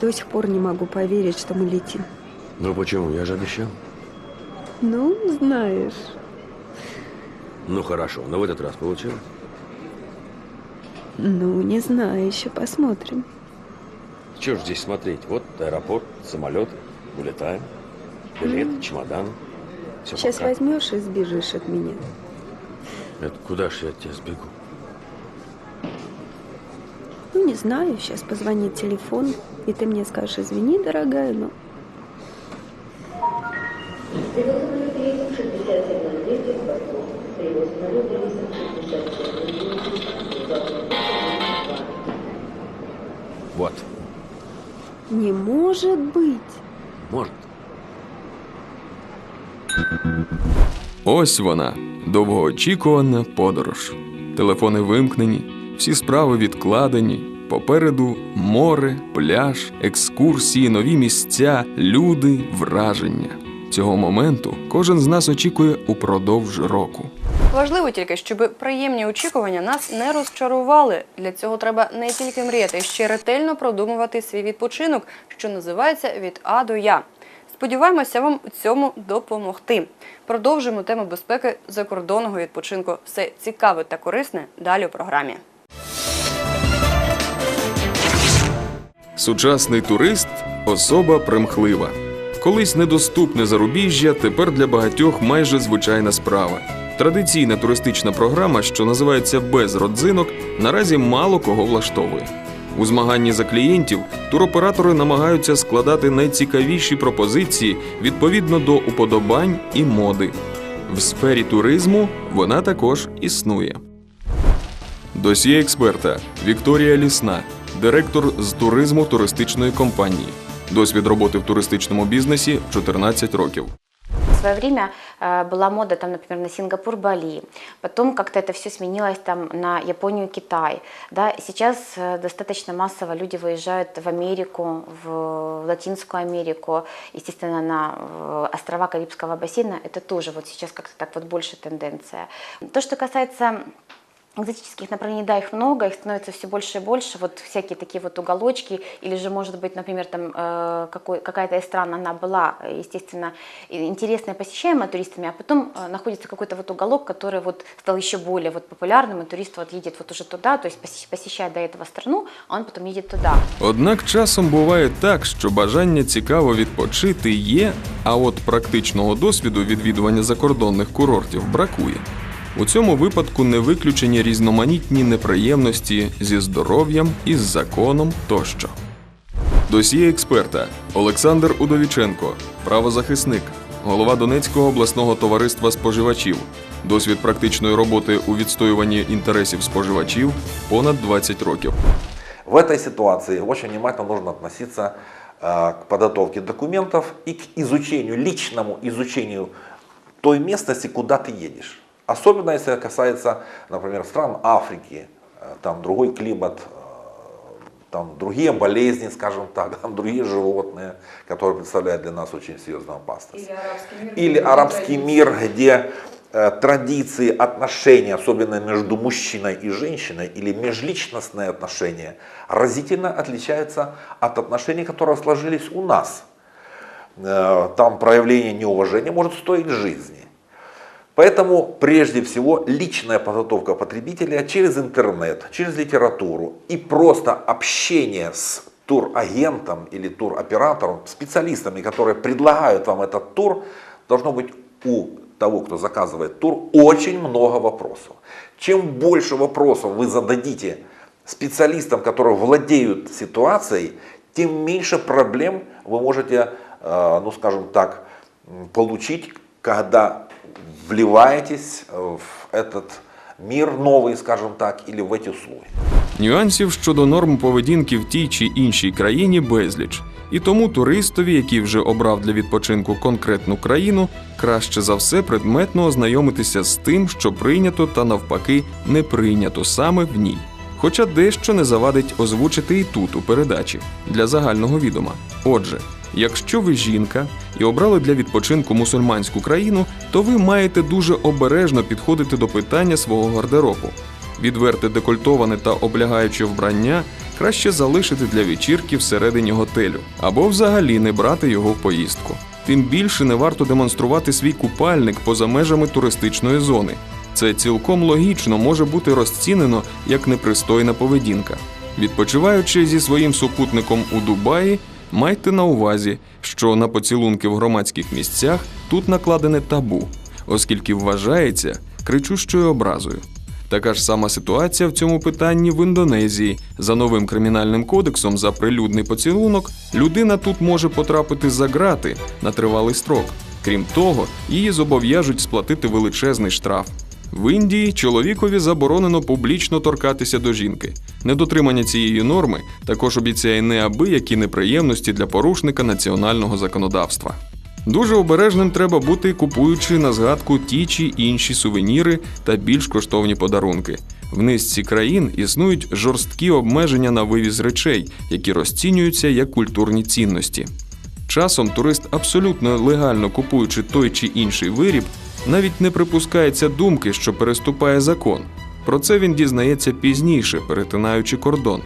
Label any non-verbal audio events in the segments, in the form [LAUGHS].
до сих пор не могу поверить, что мы летим. Ну почему? Я же обещал. Ну, знаешь. Ну хорошо, но в этот раз получилось. Ну, не знаю, еще посмотрим. Чего ж здесь смотреть? Вот аэропорт, самолеты, улетаем. Билет, чемодан. Все Сейчас пока. возьмешь и сбежишь от меня. Это куда ж я от тебя сбегу? Ну, не знаю, сейчас позвонит телефон, и ты мне скажешь, извини, дорогая, но... Вот, Не может быть! может. Ось вона, довгоочікувана подорож. Телефони вимкнені, всі справи відкладені. Попереду море, пляж, екскурсії, нові місця, люди, враження. Цього моменту кожен з нас очікує упродовж року. Важливо тільки, щоб приємні очікування нас не розчарували. Для цього треба не тільки мріяти, ще ретельно продумувати свій відпочинок, що називається від А до Я. Сподіваємося вам у цьому допомогти. Продовжуємо тему безпеки закордонного відпочинку. Все цікаве та корисне далі у програмі. Сучасний турист особа примхлива. Колись недоступне зарубіжжя, тепер для багатьох майже звичайна справа. Традиційна туристична програма, що називається без родзинок, наразі мало кого влаштовує. У змаганні за клієнтів туроператори намагаються складати найцікавіші пропозиції відповідно до уподобань і моди. В сфері туризму вона також існує. Досьє експерта Вікторія Лісна, директор з туризму туристичної компанії. Досвід роботи в туристичному бізнесі 14 років. В свое время э, была мода, там, например, на Сингапур, Бали. Потом как-то это все сменилось там, на Японию, Китай. Да? Сейчас э, достаточно массово люди выезжают в Америку, в Латинскую Америку, естественно, на э, острова Карибского бассейна. Это тоже вот сейчас как-то так вот больше тенденция. То, что касается экзотических направлений, да, их много, их становится все больше и больше, вот всякие такие вот уголочки, или же, может быть, например, там э, какой, какая-то из стран, она была, э, естественно, и- интересная, посещаемая туристами, а потом э, находится какой-то вот уголок, который вот стал еще более вот популярным, и турист вот едет вот уже туда, то есть поси- посещает до этого страну, а он потом едет туда. Однак часом буває так, що бажання цікаво відпочити є, а от практичного досвіду відвідування закордонних курортів бракує. У цьому випадку не виключені різноманітні неприємності зі здоров'ям, із законом тощо. Досьє експерта Олександр Удовіченко, правозахисник, голова Донецького обласного товариства споживачів. Досвід практичної роботи у відстоюванні інтересів споживачів понад 20 років. В этой ситуации очень внимательно нужно относиться э, к подготовке документов и к изучению, личному изучению той местности, куда ты едешь. Особенно если касается, например, стран Африки, э, там другой климат, э, там другие болезни, скажем так, там другие животные, которые представляют для нас очень серьезную опасность. Или арабский мир, где э, традиции, отношения, особенно между мужчиной и женщиной, или межличностные отношения, разительно отличаются от отношений, которые сложились у нас. Там проявление неуважения может стоить жизни. Поэтому прежде всего личная подготовка потребителя через интернет, через литературу и просто общение с турагентом или туроператором, специалистами, которые предлагают вам этот тур, должно быть у того, кто заказывает тур, очень много вопросов. Чем больше вопросов вы зададите специалистам, которые владеют ситуацией, тем меньше проблем вы можете, э, ну скажем так, получить, когда вливаетесь э, в этот мир новый, скажем так, или в эти услуги. Нюансів щодо норм поведінки в тій чи іншій країні безліч. І тому туристові, який вже обрав для відпочинку конкретну країну, краще за все предметно ознайомитися з тим, що прийнято та навпаки не прийнято саме в ній. Хоча дещо не завадить озвучити і тут у передачі для загального відома. Отже, якщо ви жінка і обрали для відпочинку мусульманську країну, то ви маєте дуже обережно підходити до питання свого гардеробу. Відверте декольтоване та облягаюче вбрання краще залишити для вечірки всередині готелю або взагалі не брати його в поїздку. Тим більше не варто демонструвати свій купальник поза межами туристичної зони. Це цілком логічно може бути розцінено як непристойна поведінка. Відпочиваючи зі своїм супутником у Дубаї, майте на увазі, що на поцілунки в громадських місцях тут накладене табу, оскільки вважається кричущою образою. Така ж сама ситуація в цьому питанні в Індонезії. За новим кримінальним кодексом за прилюдний поцілунок людина тут може потрапити за ґрати на тривалий строк. Крім того, її зобов'яжуть сплатити величезний штраф. В Індії чоловікові заборонено публічно торкатися до жінки. Недотримання цієї норми також обіцяє неабиякі неприємності для порушника національного законодавства. Дуже обережним треба бути, купуючи на згадку ті чи інші сувеніри та більш коштовні подарунки. В низці країн існують жорсткі обмеження на вивіз речей, які розцінюються як культурні цінності. Часом турист, абсолютно легально купуючи той чи інший виріб, навіть не припускається думки, що переступає закон. Про це він дізнається пізніше, перетинаючи кордон.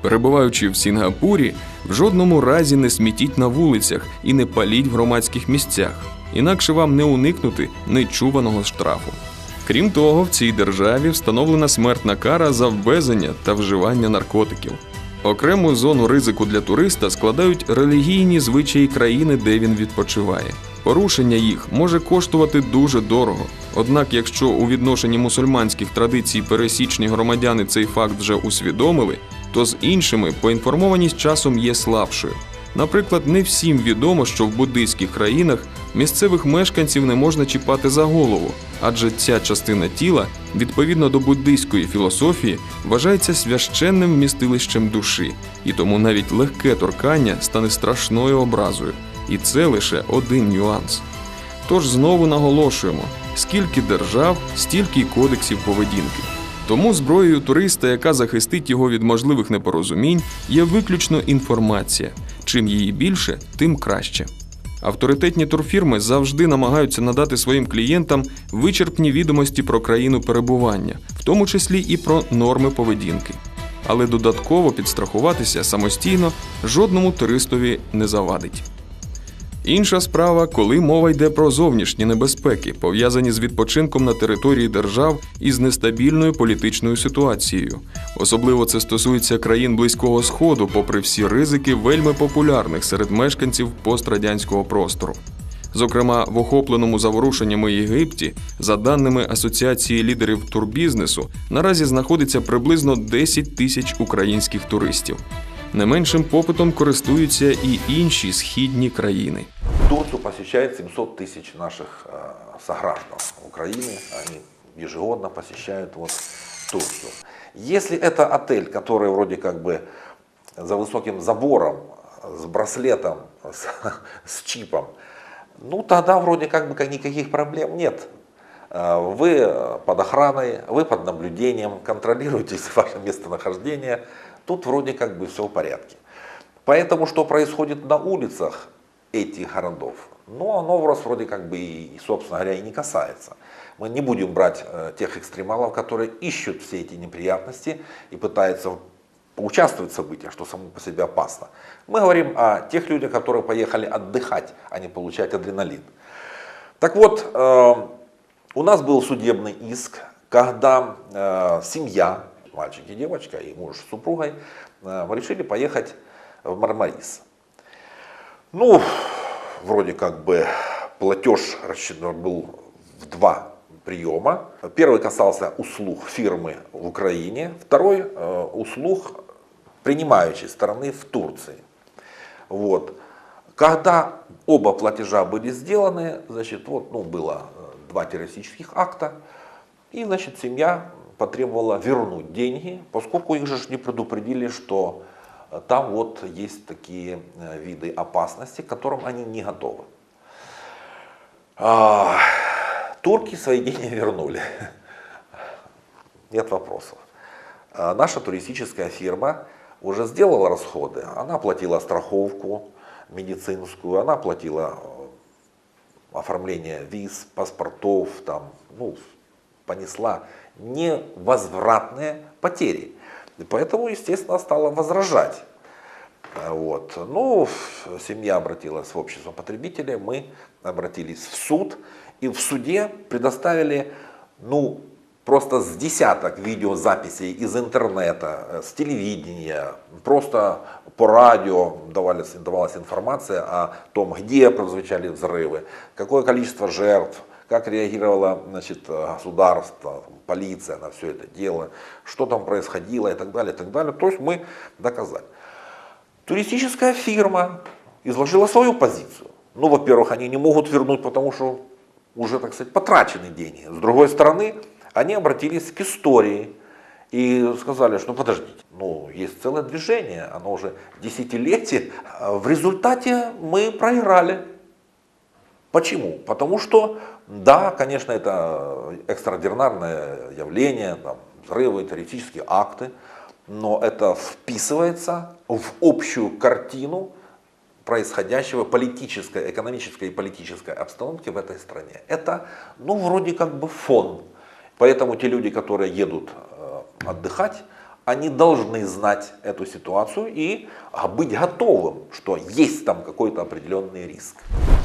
Перебуваючи в Сінгапурі, в жодному разі не смітіть на вулицях і не паліть в громадських місцях, інакше вам не уникнути нечуваного штрафу. Крім того, в цій державі встановлена смертна кара за ввезення та вживання наркотиків. Окрему зону ризику для туриста складають релігійні звичаї країни, де він відпочиває. Порушення їх може коштувати дуже дорого. Однак, якщо у відношенні мусульманських традицій пересічні громадяни цей факт вже усвідомили, то з іншими поінформованість часом є слабшою. Наприклад, не всім відомо, що в буддийських країнах місцевих мешканців не можна чіпати за голову, адже ця частина тіла, відповідно до буддийської філософії, вважається священним вмістилищем душі, і тому навіть легке торкання стане страшною образою. І це лише один нюанс. Тож знову наголошуємо: скільки держав, стільки й кодексів поведінки. Тому зброєю туриста, яка захистить його від можливих непорозумінь, є виключно інформація. Чим її більше, тим краще. Авторитетні турфірми завжди намагаються надати своїм клієнтам вичерпні відомості про країну перебування, в тому числі і про норми поведінки. Але додатково підстрахуватися самостійно жодному туристові не завадить. Інша справа, коли мова йде про зовнішні небезпеки, пов'язані з відпочинком на території держав із нестабільною політичною ситуацією. Особливо це стосується країн Близького Сходу, попри всі ризики, вельми популярних серед мешканців пострадянського простору. Зокрема, в охопленому заворушеннями Єгипті, за даними Асоціації лідерів турбізнесу, наразі знаходиться приблизно 10 тисяч українських туристів. Не меншим попитом користуються і інші східні країни. Турцию посещает 700 тысяч наших э, сограждан Украины. Они ежегодно посещают вот Турцию. Если это отель, который вроде как бы за высоким забором, с браслетом, с, [LAUGHS] с чипом, ну тогда вроде как бы как никаких проблем нет. Э, Вы под охраной, вы под наблюдением, контролируете [LAUGHS] ваше местонахождение. Тут вроде как бы все в порядке. Поэтому что происходит на улицах этих городов, ну оно вроде как бы и, собственно говоря, и не касается. Мы не будем брать э, тех экстремалов, которые ищут все эти неприятности и пытаются поучаствовать в событиях, что само по себе опасно. Мы говорим о тех людях, которые поехали отдыхать, а не получать адреналин. Так вот, э, у нас был судебный иск, когда э, семья, мальчик и девочка, и муж с супругой, э, решили поехать в Мармарис. Ну, вроде как бы платеж рассчитан был в два приема. Первый касался услуг фирмы в Украине, второй э, услуг принимающей стороны в Турции. Вот. Когда оба платежа были сделаны, значит, вот, ну, было э, два террористических акта, и, значит, семья потребовала вернуть деньги, поскольку их же не предупредили, что э, там вот есть такие э, виды опасности, к которым они не готовы. А, турки свои деньги [LAUGHS] вернули. Нет вопросов. А, Наша туристическая фирма уже сделала расходы. Она оплатила страховку медицинскую, она оплатила э, оформление виз, паспортов, там, ну, понесла невозвратные потери. И поэтому, естественно, стала возражать. А, Вот. Ну, семья обратилась в общество потребителей, мы обратились в суд, и в суде предоставили, ну, просто с десяток видеозаписей из интернета, э, с телевидения, просто по радио давалась, давалась информация о том, где прозвучали взрывы, какое количество жертв, как реагировало значит, государство, там, полиция на все это дело, что там происходило и так далее, и так далее. То есть мы доказали. Туристическая фирма изложила свою позицию. Ну, во-первых, они не могут вернуть, потому что уже, так сказать, потрачены деньги. С другой стороны, они обратились к истории и сказали, что ну подождите, ну есть целое движение, оно уже десятилетие. А В результате мы проиграли. Почему? Потому что, да, конечно, это экстраординарное явление, там, взрывы, террористические акты, но это вписывается в общую картину происходящего политической, экономической и политической обстановки в этой стране. Это, ну, вроде как бы фон. Поэтому те люди, которые едут э, отдыхать, они должны знать эту ситуацию и а, быть готовым, что есть там какой-то определенный риск.